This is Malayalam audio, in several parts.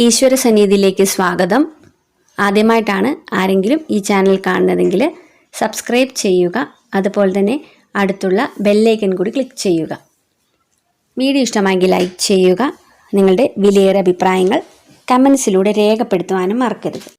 ഈശ്വര സന്നിധിയിലേക്ക് സ്വാഗതം. ആദ്യമായിട്ടാണ് ആരെങ്കിലും ഈ ചാനൽ കാണുന്നതെങ്കിൽ സബ്സ്ക്രൈബ് ചെയ്യുക. അതുപോലെ തന്നെ അടുത്തുള്ള ബെല്ലൈക്കൻ കൂടി ക്ലിക്ക് ചെയ്യുക. വീഡിയോ ഇഷ്ടമായെങ്കിൽ ലൈക്ക് ചെയ്യുക. നിങ്ങളുടെ വിലയേറെ അഭിപ്രായങ്ങൾ കമൻസിലൂടെ രേഖപ്പെടുത്തുവാനും മറക്കരുത്.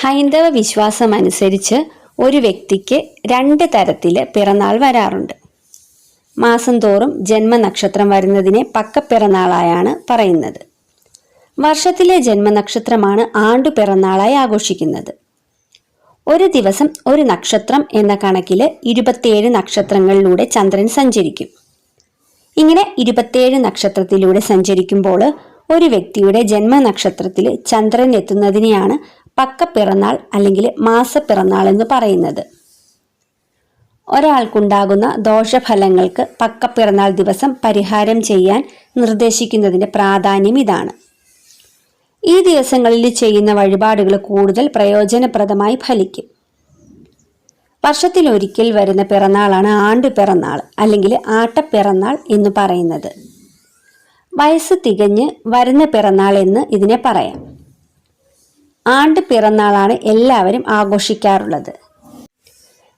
ഹൈന്ദവ വിശ്വാസം അനുസരിച്ച് ഒരു വ്യക്തിക്ക് രണ്ട് തരത്തിൽ പിറന്നാൾ വരാറുണ്ട്. മാസം തോറും ജന്മനക്ഷത്രം വരുന്നതിനെ പക്കപ്പിറന്നാളായാണ് പറയുന്നത്. വർഷത്തിലെ ജന്മനക്ഷത്രമാണ് ആണ്ടു പിറന്നാളായി ആഘോഷിക്കുന്നത്. ഒരു ദിവസം ഒരു നക്ഷത്രം എന്ന കണക്കിൽ ഇരുപത്തിയേഴ് നക്ഷത്രങ്ങളിലൂടെ ചന്ദ്രൻ സഞ്ചരിക്കും. ഇങ്ങനെ ഇരുപത്തിയേഴ് നക്ഷത്രത്തിലൂടെ സഞ്ചരിക്കുമ്പോൾ ഒരു വ്യക്തിയുടെ ജന്മനക്ഷത്രത്തിൽ ചന്ദ്രൻ എത്തുന്നതിനെയാണ് പക്ക പിറന്നാൾ അല്ലെങ്കിൽ മാസപ്പിറന്നാൾ എന്ന് പറയുന്നത്. ഒരാൾക്കുണ്ടാകുന്ന ദോഷഫലങ്ങൾക്ക് പക്ക പക്കപ്പിറന്നാൾ ദിവസം പരിഹാരം ചെയ്യാൻ നിർദ്ദേശിക്കുന്നതിന്റെ പ്രാധാന്യം ഇതാണ്. ഈ ദിവസങ്ങളിൽ ചെയ്യുന്ന വഴിപാടുകൾ കൂടുതൽ പ്രയോജനപ്രദമായി ഫലിക്കും. വർഷത്തിലൊരിക്കൽ വരുന്ന പിറന്നാളാണ് ആണ്ട് പിറന്നാൾ അല്ലെങ്കിൽ ആട്ടപ്പിറന്നാൾ എന്ന് പറയുന്നത്. വയസ്സ് തികഞ്ഞ് വരുന്ന പിറന്നാൾ എന്ന് ഇതിനെ പറയാം. ആണ്ട് പിറന്നാളാണ് എല്ലാവരും ആഘോഷിക്കാറുള്ളത്.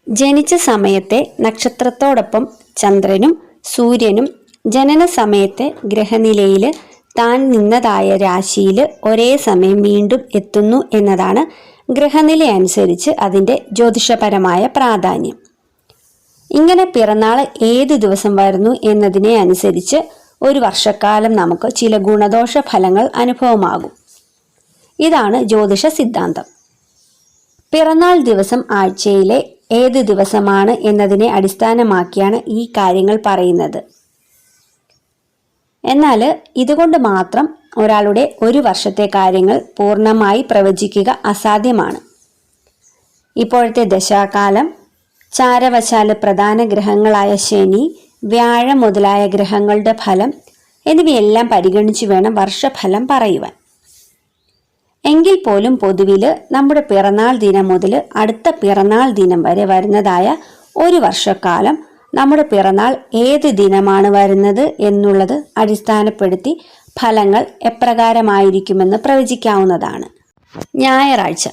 ജനിച്ച സമയത്തെ നക്ഷത്രത്തോടൊപ്പം ചന്ദ്രനും സൂര്യനും ജനന സമയത്തെ ഗ്രഹനിലയിൽ താൻ നിന്നതായ രാശിയിൽ ഒരേ സമയം വീണ്ടും എത്തുന്നു എന്നതാണ് ഗ്രഹനില അനുസരിച്ച് അതിന്റെ ജ്യോതിഷപരമായ പ്രാധാന്യം. ഇങ്ങനെ പിറന്നാൾ ഏത് ദിവസം വരുന്നു എന്നതിനെ അനുസരിച്ച് ഒരു വർഷക്കാലം നമുക്ക് ചില ഗുണദോഷ ഫലങ്ങൾ അനുഭവമാകും. ഇതാണ് ജ്യോതിഷ സിദ്ധാന്തം. പിറന്നാൾ ദിവസം ആഴ്ചയിലെ ഏത് ദിവസമാണ് എന്നതിനെ അടിസ്ഥാനമാക്കിയാണ് ഈ കാര്യങ്ങൾ പറയുന്നത്. എന്നാൽ ഇതുകൊണ്ട് മാത്രം ഒരാളുടെ ഒരു വർഷത്തെ കാര്യങ്ങൾ പൂർണമായി പ്രവചിക്കുക അസാധ്യമാണ്. ഇപ്പോഴത്തെ ദശാകാലം ചാരവശാൽ പ്രധാന ഗ്രഹങ്ങളായ ശനി വ്യാഴം മുതലായ ഗ്രഹങ്ങളുടെ ഫലം എന്നിവയെല്ലാം പരിഗണിച്ച് വേണം വർഷഫലം പറയുവാൻ. എങ്കിൽ പോലും പൊതുവിൽ നമ്മുടെ പിറന്നാൾ ദിനം മുതൽ അടുത്ത പിറന്നാൾ ദിനം വരെ വരുന്നതായ ഒരു വർഷക്കാലം നമ്മുടെ പിറന്നാൾ ഏത് ദിനമാണ് വരുന്നത് എന്നുള്ളത് അടിസ്ഥാനപ്പെടുത്തി ഫലങ്ങൾ എപ്രകാരമായിരിക്കുമെന്ന് പ്രവചിക്കാവുന്നതാണ്. ഞായറാഴ്ച.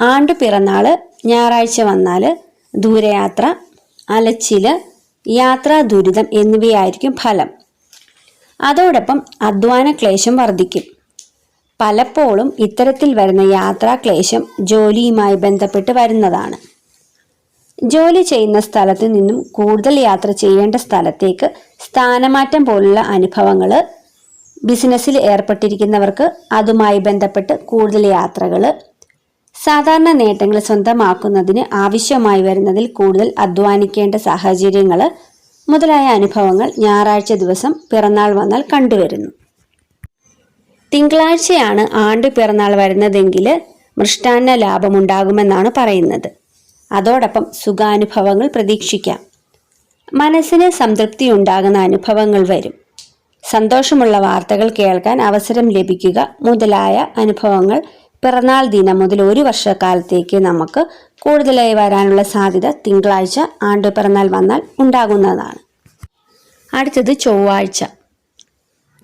ആണ്ട് പിറന്നാൾ ഞായറാഴ്ച വന്നാൽ ദൂരയാത്ര അലച്ചിൽ യാത്രാ ദുരിതം എന്നിവയായിരിക്കും ഫലം. അതോടൊപ്പം അധ്വാന ക്ലേശം വർദ്ധിക്കും. പലപ്പോഴും ഇത്തരത്തിൽ വരുന്ന യാത്രാക്ലേശം ജോലിയുമായി ബന്ധപ്പെട്ട് വരുന്നതാണ്. ജോലി ചെയ്യുന്ന സ്ഥലത്ത് നിന്നും കൂടുതൽ യാത്ര ചെയ്യേണ്ട സ്ഥലത്തേക്ക് സ്ഥാനമാറ്റം പോലുള്ള അനുഭവങ്ങൾ ബിസിനസ്സിൽ ഏർപ്പെട്ടിരിക്കുന്നവർക്ക് അതുമായി ബന്ധപ്പെട്ട് കൂടുതൽ യാത്രകൾ സാധാരണ നേട്ടങ്ങൾ സ്വന്തമാക്കുന്നതിന് ആവശ്യമായി വരുന്നതിൽ കൂടുതൽ അധ്വാനിക്കേണ്ട സാഹചര്യങ്ങൾ മുതലായ അനുഭവങ്ങൾ ഞായറാഴ്ച ദിവസം പിറന്നാൾ വന്നാൽ കണ്ടുവരുന്നു. തിങ്കളാഴ്ചയാണ് ആണ്ട് പിറന്നാൾ വരുന്നതെങ്കിൽ മൃഷ്ടാന്ന ലാഭമുണ്ടാകുമെന്നാണ് പറയുന്നത്. അതോടൊപ്പം സുഖാനുഭവങ്ങൾ പ്രതീക്ഷിക്കാം. മനസ്സിന് സംതൃപ്തി ഉണ്ടാകുന്ന അനുഭവങ്ങൾ വരും. സന്തോഷമുള്ള വാർത്തകൾ കേൾക്കാൻ അവസരം ലഭിക്കുക. മുതലായ അനുഭവങ്ങൾ പിറന്നാൾ ദിനം മുതൽ ഒരു വർഷക്കാലത്തേക്ക് നമുക്ക് കൂടുതലായി വരാനുള്ള സാധ്യത തിങ്കളാഴ്ച ആണ്ട് പിറന്നാൾ വന്നാൽ ഉണ്ടാകുന്നതാണ്. അടുത്തത് ചൊവ്വാഴ്ച.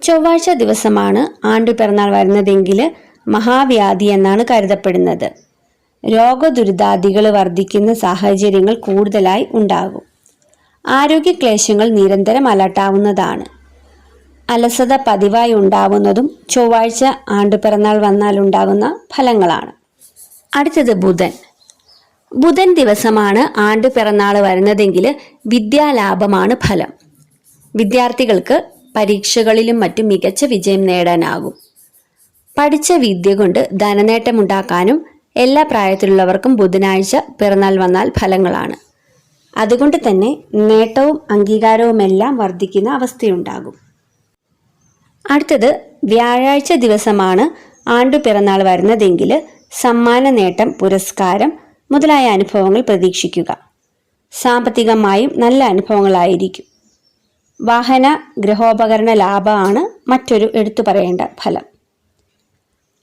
ചൊവ്വാഴ്ച ദിവസമാണ് ആണ്ടു പിറന്നാൾ വരുന്നതെങ്കിൽ മഹാവ്യാധി എന്നാണ് കരുതപ്പെടുന്നത്. രോഗദുരിതാദികൾ വർദ്ധിക്കുന്ന സാഹചര്യങ്ങൾ കൂടുതലായി ഉണ്ടാകും. ആരോഗ്യക്ലേശങ്ങൾ നിരന്തരം അലട്ടാവുന്നതാണ്. അലസത പതിവായി ഉണ്ടാവുന്നതും ചൊവ്വാഴ്ച ആണ്ടു പിറന്നാൾ വന്നാൽ ഉണ്ടാകുന്ന ഫലങ്ങളാണ്. അടുത്തത് ബുധൻ. ബുധൻ ദിവസമാണ് ആണ്ടു പിറന്നാൾ വരുന്നതെങ്കിൽ വിദ്യാലാഭമാണ് ഫലം. വിദ്യാർത്ഥികൾക്ക് പരീക്ഷകളിലും മറ്റും മികച്ച വിജയം നേടാനാകും. പഠിച്ച വിദ്യ കൊണ്ട് ധനനേട്ടമുണ്ടാക്കാനും എല്ലാ പ്രായത്തിലുള്ളവർക്കും ബുധനാഴ്ച പിറന്നാൾ വന്നാൽ ഫലങ്ങളാണ്. അതുകൊണ്ട് തന്നെ നേട്ടവും അംഗീകാരവുമെല്ലാം വർദ്ധിക്കുന്ന അവസ്ഥയുണ്ടാകും. അടുത്തത് വ്യാഴാഴ്ച ദിവസമാണ് ആണ്ടു പിറന്നാൾ വരുന്നതെങ്കിൽ സമ്മാന നേട്ടം പുരസ്കാരം മുതലായ അനുഭവങ്ങൾ പ്രതീക്ഷിക്കുക. സാമ്പത്തികമായും നല്ല അനുഭവങ്ങളായിരിക്കും. വാഹന ഗൃഹോപകരണ ലാഭമാണ് മറ്റൊരു എടുത്തു പറയേണ്ട ഫലം.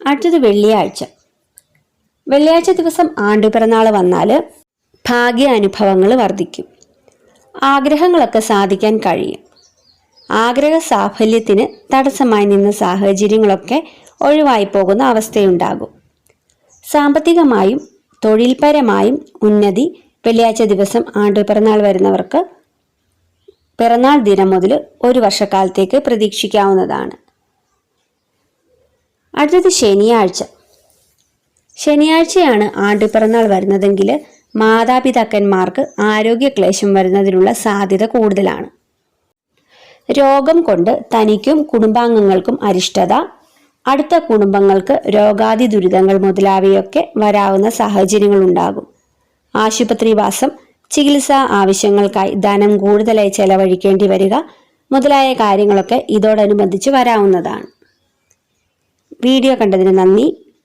അടുത്തത് വെള്ളിയാഴ്ച. വെള്ളിയാഴ്ച ദിവസം ആണ്ടുപിറന്നാൾ വന്നാൽ ഭാഗ്യ അനുഭവങ്ങൾ വർദ്ധിക്കും ആഗ്രഹങ്ങളൊക്കെ സാധിക്കാൻ കഴിയും. ആഗ്രഹ സാഫല്യത്തിന് തടസ്സമായി നിന്ന സാഹചര്യങ്ങളൊക്കെ ഒഴിവായി പോകുന്ന അവസ്ഥയുണ്ടാകും. സാമ്പത്തികമായും തൊഴിൽപരമായും ഉന്നതി വെള്ളിയാഴ്ച ദിവസം ആണ്ടുപിറന്നാൾ വരുന്നവർക്ക് പിറന്നാൾ ദിനം മുതൽ ഒരു വർഷക്കാലത്തേക്ക് പ്രതീക്ഷിക്കാവുന്നതാണ്. അടുത്തത് ശനിയാഴ്ച. ശനിയാഴ്ചയാണ് ആണ്ടുപിറന്നാൾ വരുന്നതെങ്കിൽ മാതാപിതാക്കന്മാർക്ക് ആരോഗ്യക്ലേശം വരുന്നതിനുള്ള സാധ്യത കൂടുതലാണ്. രോഗം കൊണ്ട് തനിക്കും കുടുംബാംഗങ്ങൾക്കും അരിഷ്ടത അടുത്ത കുടുംബങ്ങൾക്ക് രോഗാതി ദുരിതങ്ങൾ മുതലായവയൊക്കെ വരാവുന്ന സാഹചര്യങ്ങൾ ഉണ്ടാകും. ആശുപത്രിവാസം ചികിത്സാ ആവശ്യങ്ങൾക്കായി ധനം കൂടുതലായി ചെലവഴിക്കേണ്ടി വരിക മുതലായ കാര്യങ്ങളൊക്കെ ഇതോടനുബന്ധിച്ച് വരാവുന്നതാണ്. വീഡിയോ കണ്ടതിന് നന്ദി.